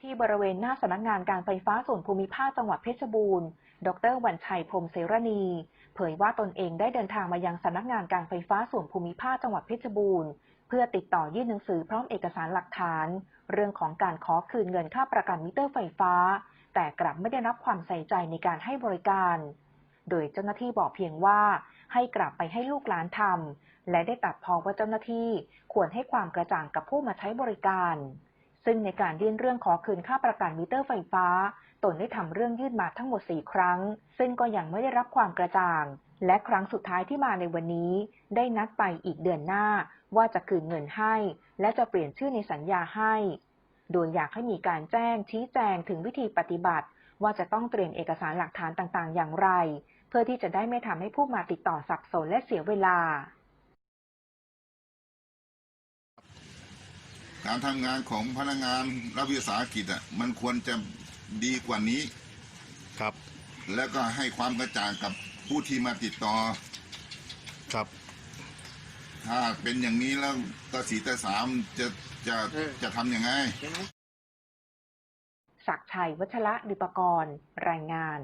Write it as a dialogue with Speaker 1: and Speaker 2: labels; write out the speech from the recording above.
Speaker 1: ที่บริเวณหน้าสำนักงานการไฟฟ้าส่วนภูมิภาคจังหวัดเพชรบูรณ์ ดรวันชัยพรมเสรณี เผยว่าตนเองได้เดินทางมายังสำนักงานการไฟฟ้าส่วนภูมิภาคจังหวัดเพชรบูรณ์ เพื่อติดต่อยื่นหนังสือพร้อมเอกสารหลักฐาน เรื่องของการขอคืนเงินค่าประกันมิเตอร์ไฟฟ้า แต่กลับไม่ได้รับความใส่ใจในการให้บริการ โดยเจ้าหน้าที่บอกเพียงว่าให้กลับไปให้ลูกหลานทำและได้ตัดพ้อว่าเจ้าหน้าที่ควรให้ความกระจ่างกับผู้มาใช้บริการ ซึ่งในการยื่นเรื่องขอคืนค่าประกันมิเตอร์ไฟฟ้า ตนได้ทำเรื่องยื่นมาทั้งหมด 4 ครั้ง ซึ่งก็ยังไม่ได้รับความกระจ่าง และครั้งสุดท้ายที่มาในวันนี้ ได้นัดไปอีกเดือนหน้า ว่าจะคืนเงินให้ และจะเปลี่ยนชื่อในสัญญาให้ โดยอยากให้มีการแจ้งชี้แจงถึงวิธีปฏิบัติ ว่าจะต้องเตรียมเอกสารหลักฐานต่างๆ อย่างไร เพื่อที่จะได้ไม่ทำให้ผู้มาติดต่อสับสนและเสียเวลา
Speaker 2: การทำงานของพนักงานรัฐวิสาหกิจอะมันควรจะดีกว่านี้
Speaker 3: ครับ
Speaker 2: แล้วก็ให้ความกระจ่างกับผู้ที่มาติดต่อ
Speaker 3: ครับ
Speaker 2: ถ้าเป็นอย่างนี้แล้วก็สีแต่สามจะจะจะทำยังไง
Speaker 1: ศักดิ์ชัยวัชระดิปกรณ์รายงาน